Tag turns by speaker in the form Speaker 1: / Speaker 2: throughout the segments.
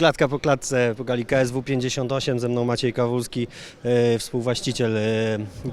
Speaker 1: Klatka po klatce po gali KSW 58, ze mną Maciej Kawulski, e, współwłaściciel e,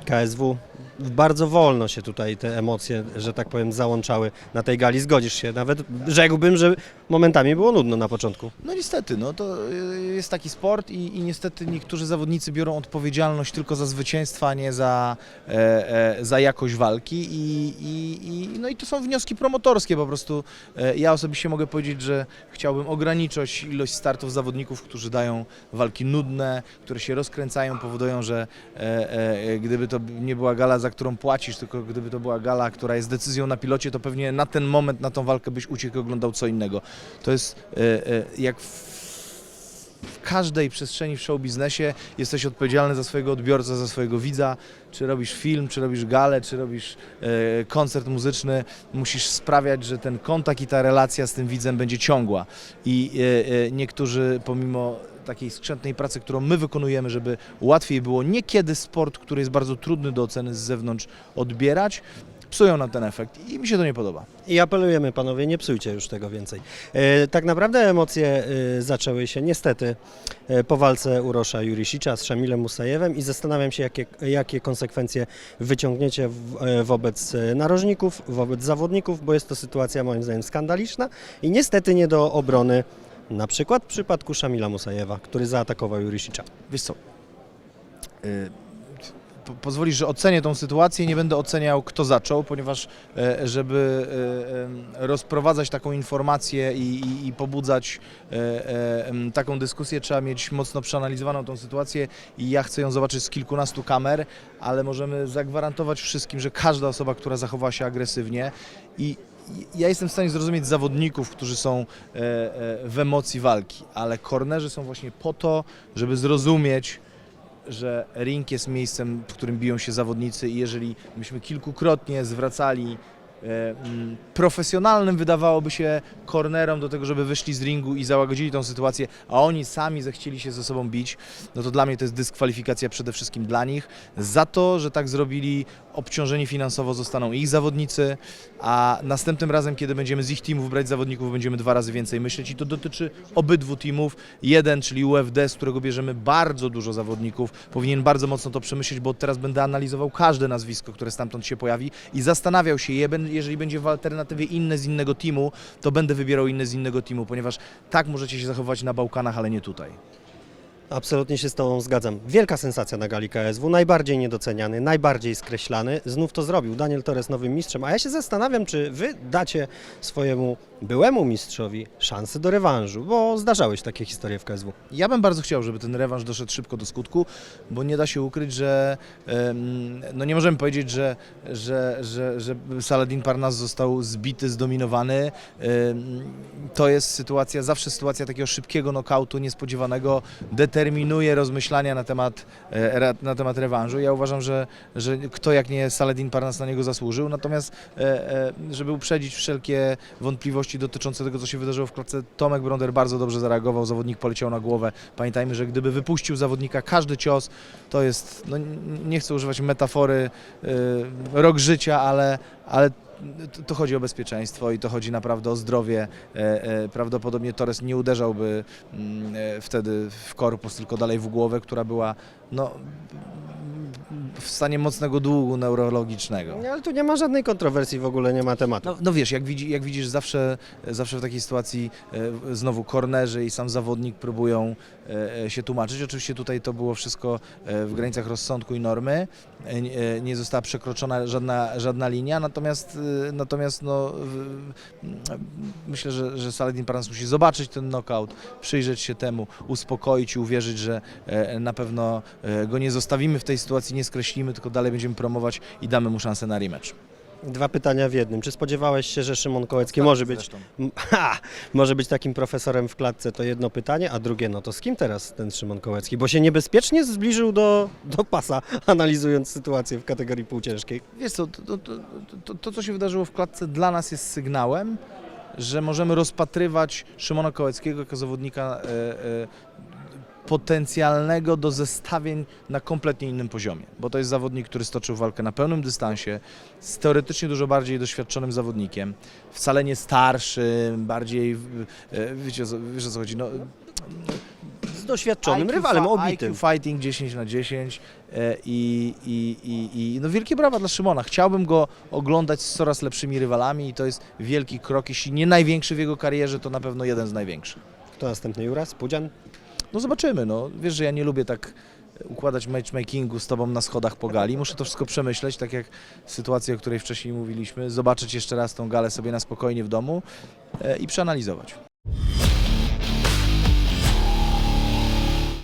Speaker 1: KSW. Bardzo wolno się tutaj te emocje, że tak powiem, załączały na tej gali. Zgodzisz się? Nawet rzekłbym, że momentami było nudno na początku.
Speaker 2: No niestety, no to y, jest taki sport i, i niestety niektórzy zawodnicy biorą odpowiedzialność tylko za zwycięstwa, a nie za, e, e, za jakość walki I, i, i, no i to są wnioski promotorskie po prostu. E, ja osobiście mogę powiedzieć, że chciałbym ograniczyć ilość startów zawodników, którzy dają walki nudne, które się rozkręcają, powodują, że e, e, gdyby to nie była gala, za którą płacisz, tylko gdyby to była gala, która jest decyzją na pilocie, to pewnie na ten moment, na tą walkę byś uciekł i oglądał co innego. To jest e, e, jak w, w każdej przestrzeni w show biznesie jesteś odpowiedzialny za swojego odbiorcę, za swojego widza. Czy robisz film, czy robisz galę, czy robisz e, koncert muzyczny, musisz sprawiać, że ten kontakt i ta relacja z tym widzem będzie ciągła. I e, e, niektórzy pomimo takiej skrzętnej pracy, którą my wykonujemy, żeby łatwiej było niekiedy sport, który jest bardzo trudny do oceny z zewnątrz odbierać, psują nam ten efekt i mi się to nie podoba.
Speaker 1: I apelujemy panowie, nie psujcie już tego więcej. E, tak naprawdę emocje e, zaczęły się niestety e, po walce Urosza Jurisicza z Szamilem Musajewem i zastanawiam się, jakie, jakie konsekwencje wyciągniecie w, e, wobec e, narożników, wobec zawodników, bo jest to sytuacja moim zdaniem skandaliczna i niestety nie do obrony. Na przykład w przypadku Szamila Musajewa, który zaatakował Jurisicza.
Speaker 2: Wiesz co, y, pozwolisz, że ocenię tą sytuację i nie będę oceniał, kto zaczął, ponieważ e, żeby e, rozprowadzać taką informację i, i, i pobudzać e, taką dyskusję, trzeba mieć mocno przeanalizowaną tą sytuację i ja chcę ją zobaczyć z kilkunastu kamer, ale możemy zagwarantować wszystkim, że każda osoba, która zachowała się agresywnie i ja jestem w stanie zrozumieć zawodników, którzy są w emocji walki, ale kornerzy są właśnie po to, żeby zrozumieć, że ring jest miejscem, w którym biją się zawodnicy i jeżeli myśmy kilkukrotnie zwracali e, mm, profesjonalnym wydawałoby się kornerom do tego, żeby wyszli z ringu i załagodzili tą sytuację, a oni sami zechcieli się ze sobą bić, no to dla mnie to jest dyskwalifikacja przede wszystkim dla nich. Za to, że tak zrobili, obciążeni finansowo zostaną ich zawodnicy, a następnym razem, kiedy będziemy z ich teamów brać zawodników, będziemy dwa razy więcej myśleć i to dotyczy obydwu teamów. Jeden, czyli UFD, z którego bierzemy bardzo dużo zawodników, powinien bardzo mocno to przemyśleć, bo teraz będę analizował każde nazwisko, które stamtąd się pojawi i zastanawiał się, je jeżeli będzie w alternatywie inne z innego teamu, to będę wybierał inne z innego teamu, ponieważ tak możecie się zachować na Bałkanach, ale nie tutaj.
Speaker 1: Absolutnie się z Tobą zgadzam. Wielka sensacja na gali KSW, najbardziej niedoceniany, najbardziej skreślany. Znów to zrobił Daniel Torres nowym mistrzem, a ja się zastanawiam, czy Wy dacie swojemu byłemu mistrzowi szansę do rewanżu, bo zdarzały się takie historie w KSW.
Speaker 2: Ja bym bardzo chciał, żeby ten rewanż doszedł szybko do skutku, bo nie da się ukryć, że no nie możemy powiedzieć, że, że, że, że Saladin Parnas został zbity, zdominowany. To jest sytuacja, zawsze sytuacja takiego szybkiego knokautu, niespodziewanego, determinuje rozmyślania na temat, e, na temat rewanżu. Ja uważam, że, że kto jak nie Saladin Parnas na niego zasłużył, natomiast e, e, żeby uprzedzić wszelkie wątpliwości dotyczące tego, co się wydarzyło w klatce, Tomek Bronder bardzo dobrze zareagował, zawodnik poleciał na głowę. Pamiętajmy, że gdyby wypuścił zawodnika każdy cios, to jest, no nie chcę używać metafory, rok życia, ale, ale to, chodzi o bezpieczeństwo i to chodzi naprawdę o zdrowie. E, e, prawdopodobnie Torres nie uderzałby mm, e, wtedy w korpus, tylko dalej w głowę, która była no, w stanie mocnego długu neurologicznego.
Speaker 1: Ale tu nie ma żadnej kontrowersji, w ogóle nie ma tematu.
Speaker 2: No, no wiesz, jak, widzi, jak widzisz, zawsze, zawsze w takiej sytuacji e, znowu kornerzy i sam zawodnik próbują e, e, się tłumaczyć. Oczywiście tutaj to było wszystko e, w granicach rozsądku i normy. E, nie- e, Nie została przekroczona żadna, żadna linia, natomiast, e, natomiast no, w- myślę, że, że Saladin Parnas musi zobaczyć ten knockout, przyjrzeć się temu, uspokoić i uwierzyć, że e, na pewno e, go nie zostawimy w tej sytuacji, nie skreślimy, tylko dalej będziemy promować i damy mu szansę na rematch.
Speaker 1: Dwa pytania w jednym. Czy spodziewałeś się, że Szymon Kołecki może być, ha, może być takim profesorem w klatce? To jedno pytanie, a drugie, no to z kim teraz ten Szymon Kołecki? Bo się niebezpiecznie zbliżył do, do pasa, analizując sytuację w kategorii półciężkiej.
Speaker 2: Wiesz co, to, to, to, to, to co się wydarzyło w klatce dla nas jest sygnałem, że możemy rozpatrywać Szymona Kołeckiego jako zawodnika e, e, potencjalnego do zestawień na kompletnie innym poziomie, bo to jest zawodnik, który stoczył walkę na pełnym dystansie, z teoretycznie dużo bardziej doświadczonym zawodnikiem, wcale nie starszym, bardziej, e, wiecie, o co- wiesz o co chodzi, no,
Speaker 1: Z doświadczonym
Speaker 2: IQ
Speaker 1: rywalem, obitym.
Speaker 2: IQ Fighting 10 na 10 e, i, i, i, i no wielkie brawa dla Szymona. Chciałbym go oglądać z coraz lepszymi rywalami i to jest wielki krok, jeśli nie największy w jego karierze, to na pewno jeden z największych.
Speaker 1: Kto następny, Juras? Pudzian?
Speaker 2: No zobaczymy, no. Wiesz, że ja nie lubię tak układać matchmakingu z tobą na schodach po gali. Muszę to wszystko przemyśleć, tak jak sytuację, o której wcześniej mówiliśmy, zobaczyć jeszcze raz tą galę sobie na spokojnie w domu e, i przeanalizować.